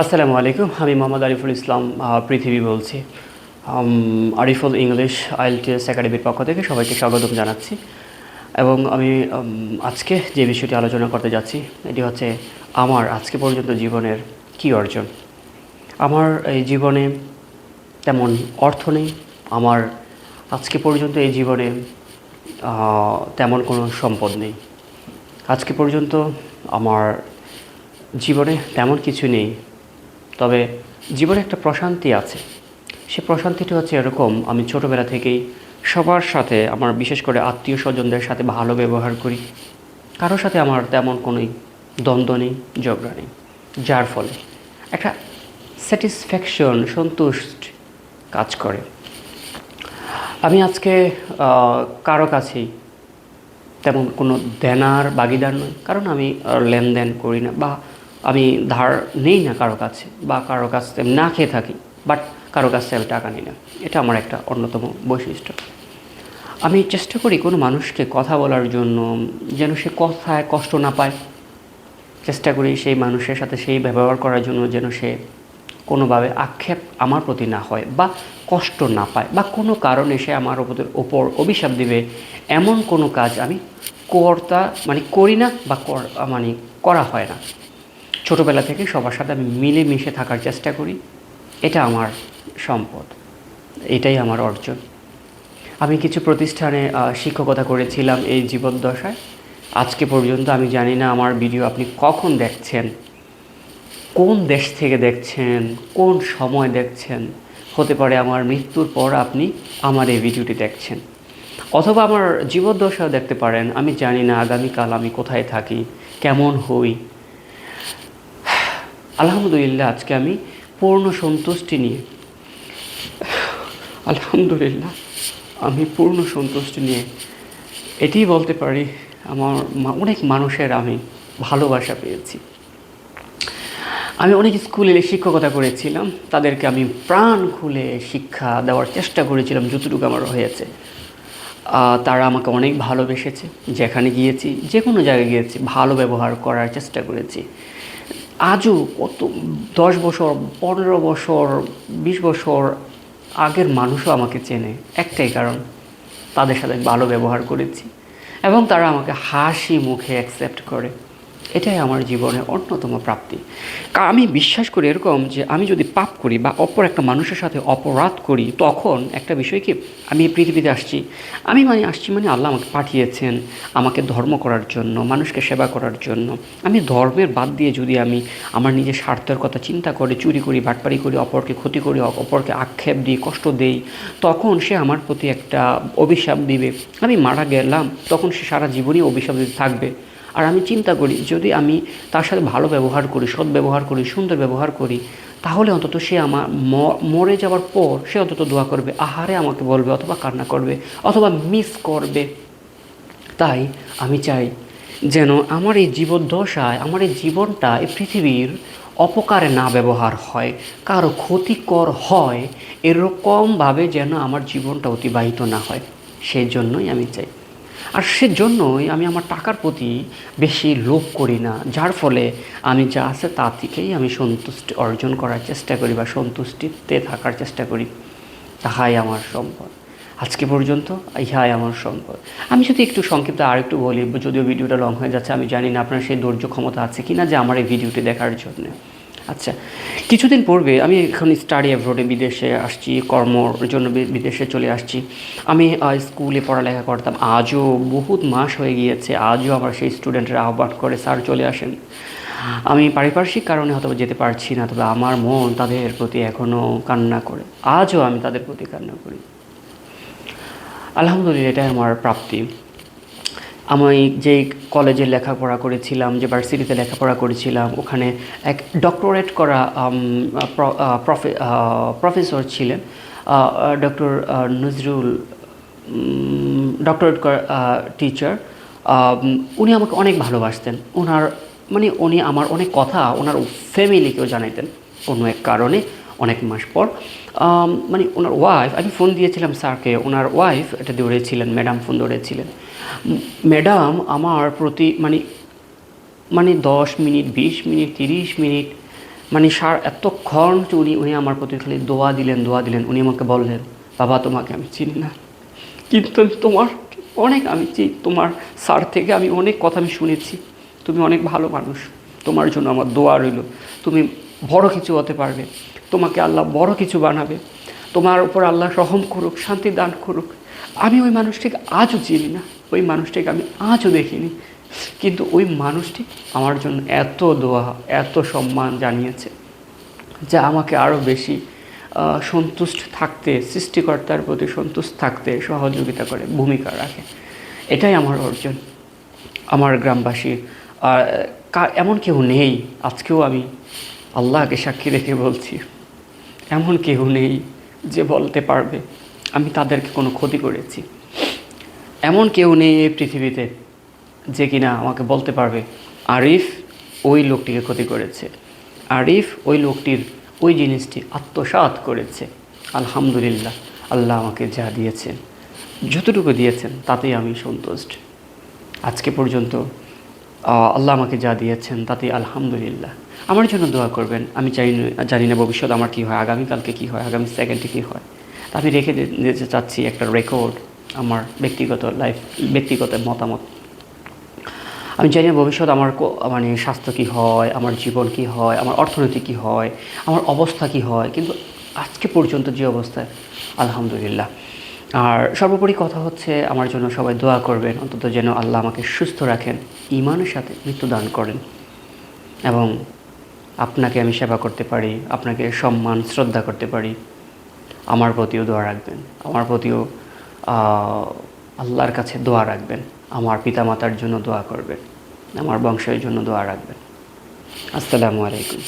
আসসালামু আলাইকুম, আমি মোহাম্মদ আরিফুল ইসলাম পৃথিবী বলছি। আরিফুল ইংলিশ আইএলটিএস একাডেমির পক্ষ থেকে সবাইকে স্বাগতম জানাচ্ছি। এবং আমি আজকে যে বিষয়টি আলোচনা করতে যাচ্ছি, এটি হচ্ছে আমার আজকে পর্যন্ত জীবনের কী অর্জন। আমার এই জীবনে তেমন অর্থ নেই, আমার আজকে পর্যন্ত এই জীবনে তেমন কোনো সম্পদ নেই। আজকে পর্যন্ত আমার জীবনে তেমন কিছু নেই তবে জীবনে একটা প্রশান্তি আছে। সে প্রশান্তিটি হচ্ছে এরকম, আমি ছোটোবেলা থেকেই সবার সাথে আমার বিশেষ করে আত্মীয় স্বজনদের সাথে ভালো ব্যবহার করি। কারোর সাথে আমার তেমন কোনো দ্বন্দ্ব নেই, ঝগড়া নেই, যার ফলে একটা স্যাটিসফ্যাকশন সন্তুষ্ট কাজ করে। আমি আজকে কারও কাছেই তেমন কোনো দেনার, বাগিদার নই। কারণ আমি লেনদেন করি না বা আমি ধার নেই না কারও কাছে বা কারও কাছ থেকে না খেয়ে থাকি বাট কারও কাছ থেকে আমি টাকা নিই না। এটা আমার একটা অন্যতম বৈশিষ্ট্য। আমি চেষ্টা করি কোনো মানুষকে কথা বলার জন্য যেন সে কথায় কষ্ট না পায়। চেষ্টা করি সেই মানুষের সাথে সেই ব্যবহার করার জন্য যেন সে কোনোভাবে আক্ষেপ আমার প্রতি না হয় বা কষ্ট না পায় বা কোনো কারণে সে আমার ওপর ওপর অভিশাপ দিবে, এমন কোনো কাজ আমি কর্তা মানে করি না বা মানে করা হয় না। ছোটোবেলা থেকে সবার সাথে আমি মিলেমিশে থাকার চেষ্টা করি। এটা আমার সম্পদ। এটাই আমার অর্জন। আমি কিছু প্রতিষ্ঠানে শিক্ষকতা করেছিলাম এই জীবদ্দশায়। আজকে পর্যন্ত আমি জানি না আমার ভিডিও আপনি কখন দেখছেন, কোন দেশ থেকে দেখছেন, কোন সময় দেখছেন, হতে পারে আমার মৃত্যুর পর আপনি আমার এই ভিডিওটি দেখছেন। অথবা আমার জীবদ্দশাও দেখতে পারেন, আমি জানি না আগামীকাল আমি কোথায় থাকি, কেমন হই আলহামদুলিল্লাহ, আজকে আমি পূর্ণ সন্তুষ্টি নিয়ে। আলহামদুলিল্লাহ, আমি পূর্ণ সন্তুষ্টি নিয়ে এটিই বলতে পারি, আমার অনেক মানুষের আমি ভালোবাসা পেয়েছি। আমি অনেক স্কুলে শিক্ষকতা করেছিলাম, তাদেরকে আমি প্রাণ খুলে শিক্ষা দেওয়ার চেষ্টা করেছিলাম, যতটুকু আমার হয়েছে। তারা আমাকে অনেক ভালোবেসেছে, যেখানে গিয়েছি যে কোনো জায়গায় গিয়েছি, ভালো ব্যবহার করার চেষ্টা করেছি। আজও কত, দশ বছর, পনেরো বছর, বিশ বছর আগের মানুষও আমাকে চেনে, একটাই কারণ, তাদের সাথে ভালো ব্যবহার করেছি এবং তারা আমাকে হাসি মুখে অ্যাকসেপ্ট করে। এটাই আমার জীবনের অন্যতম প্রাপ্তি। আমি বিশ্বাস করি এরকম যে আমি যদি পাপ করি বা অপর একটা মানুষের সাথে অপরাধ করি, তখন একটা বিষয় কি, আমি এই পৃথিবীতে আসছি। আমি মানে আসছি মানে আল্লাহ আমাকে পাঠিয়েছেন আমাকে ধর্ম করার জন্য, মানুষকে সেবা করার জন্য। আমি ধর্মের বাদ দিয়ে যদি আমি আমার নিজের স্বার্থের কথা চিন্তা করে, চুরি করি, বাটপারি করি, অপরকে ক্ষতি করি অপরকে আক্ষেপ দিই, কষ্ট দেই, তখন সে আমার প্রতি একটা অভিশাপ দিবে। আমি মারা গেলাম, তখন সে সারা জীবনই অভিশাপ দিতে থাকবে। আর আমি চিন্তা করি, যদি আমি তার সাথে ভালো ব্যবহার করি, সৎ ব্যবহার করি, সুন্দর ব্যবহার করি, তাহলে অন্তত সে আমার মরে যাওয়ার পর সে অন্তত দোয়া করবে, আহারে আমাকে বলবে অথবা কান্না করবে, অথবা মিস করবে। তাই আমি চাই যেন আমার এই জীবদ্দশায়, আমার এই জীবনটা এই পৃথিবীর অপকারে না ব্যবহার হয়, কারও ক্ষতিকর হয়, এরকমভাবে যেন আমার জীবনটা অতিবাহিত না হয়। সেই জন্যই আমি চাই। আর সেজন্যই আমি আমার টাকার প্রতি বেশি লোভ করি না, যার ফলে আমি যা আছে তা থেকেই আমি সন্তুষ্টি অর্জন করার চেষ্টা করি বা সন্তুষ্টিতে থাকার চেষ্টা করি। তাহাই আমার সম্পদ। আজকে পর্যন্ত ইহাই আমার সম্পদ। আমি যদি একটু সংক্ষিপ্ত আর একটু বলি, যদিও ভিডিওটা লং হয়ে যাচ্ছে, আমি জানি না আপনার সেই ধৈর্য ক্ষমতা আছে কি না যে আমার এই ভিডিওটি দেখার জন্য। আচ্ছা কিছুদিন পূর্বে আমি এখন স্টাডি অ্যাব্রোডে বিদেশে আসছি কর্মর জন্য বিদেশে চলে আসছি। আমি স্কুলে পড়ালেখা করতাম। আজও বহুত মাস হয়ে গিয়েছে, আজও আমার সেই স্টুডেন্টরা আহ্বান করে স্যার চলে আসেন। আমি পারিপার্শ্বিক কারণে হয়তো যেতে পারছি না, তবে আমার মন তাদের প্রতি এখনও কান্না করে। আজও আমি তাদের প্রতি কান্না করি। আলহামদুলিল্লাহ, এটাই আমার প্রাপ্তি। আমি যে কলেজে লেখাপড়া করেছিলাম, যে ভার্সিটিতে লেখাপড়া করেছিলাম, ওখানে এক ডক্টরেট করা প্রফেসর ছিলেন। Doctor Nazrul doctorate teacher. উনি আমাকে অনেক ভালোবাসতেন। ওনার মানে উনি আমার অনেক কথা, ওনার ফ্যামিলিকেও জানাইতেন। কোনো এক কারণে অনেক মাস পর। মানে ওনার ওয়াইফ আমি ফোন দিয়েছিলাম স্যারকে, ওনার ওয়াইফ এটা দৌড়েছিলেন ম্যাডাম ফোন দৌড়েছিলেন। ম্যাডাম আমার প্রতি মানে মানে দশ মিনিট, বিশ মিনিট, তিরিশ মিনিট মানে সার এতক্ষণ উনি উনি আমার প্রতি খালি দোয়া দিলেন দোয়া দিলেন, উনি আমাকে বললেন, বাবা, তোমাকে আমি চিনি না। কিন্তু তোমার, অনেক আমি চিনি তোমার স্যার থেকে আমি অনেক কথা আমি শুনেছি। তুমি অনেক ভালো মানুষ। তোমার জন্য আমার দোয়া রইল। তুমি বড় কিছু হতে পারবে। তোমাকে আল্লাহ বড় কিছু বানাবে। তোমার উপর আল্লাহ রহম করুক, শান্তি দান করুক। আমি ওই মানুষটিকে আজও চিনি না। ওই মানুষটিকে আমি আজও দেখিনি। কিন্তু ওই মানুষটি আমার জন্য এত দোয়া, এত সম্মান জানিয়েছে যা আমাকে আরও বেশি সন্তুষ্ট থাকতে, সৃষ্টিকর্তার প্রতি সন্তুষ্ট থাকতে সহযোগিতা করে, ভূমিকা রাখে। এটাই আমার অর্জন। আমার গ্রামবাসীর এমন কেউ নেই। আজকেও আমি আল্লাহকে সাক্ষী রেখে বলছি। এমন কেউ নেই যে বলতে পারবে, আমি তাদেরকে কোনো ক্ষতি করেছি। এমন কেউ নেই এই পৃথিবীতে যে কিনা আমাকে বলতে পারবে, আরিফ ওই লোকটিকে ক্ষতি করেছে। আরিফ ওই লোকটির ওই জিনিসটি আত্মসাৎ করেছে। আলহামদুলিল্লাহ, আল্লাহ আমাকে যা দিয়েছেন, যতটুকু দিয়েছেন, তাতেই আমি সন্তুষ্ট। আজকে পর্যন্ত আল্লাহ আমাকে যা দিয়েছেন তাতেই আলহামদুলিল্লাহ। আমার জন্য দোয়া করবেন। আমি চাই জানি না ভবিষ্যৎ আমার কী হয়, আগামীকালকে কী হয়, আগামী সেকেন্ডে কী হয়। তা আমি রেখে দিতে চাচ্ছি একটা রেকর্ড আমার ব্যক্তিগত লাইফ ব্যক্তিগত মতামত। আমি জানি না ভবিষ্যৎ আমার মানে স্বাস্থ্য কী হয়, আমার জীবন কী হয়, আমার অর্থনীতি কী হয়, আমার অবস্থা কী হয়, কিন্তু আজকে পর্যন্ত যে অবস্থায়, আলহামদুলিল্লাহ। আর সর্বোপরি কথা হচ্ছে, আমার জন্য সবাই দোয়া করবেন, অন্তত যেন আল্লাহ আমাকে সুস্থ রাখেন ইমানের সাথে মৃত্যুদান করেন এবং আপনাকে আমি সেবা করতে পারি, আপনাকে সম্মান, শ্রদ্ধা করতে পারি। আমার প্রতিও দোয়া রাখবেন, আমার প্রতিও আল্লাহর কাছে দোয়া রাখবেন, আমার পিতামাতার জন্য দোয়া করবেন, আমার বংশের জন্য দোয়া রাখবেন। আসসালামু আলাইকুম।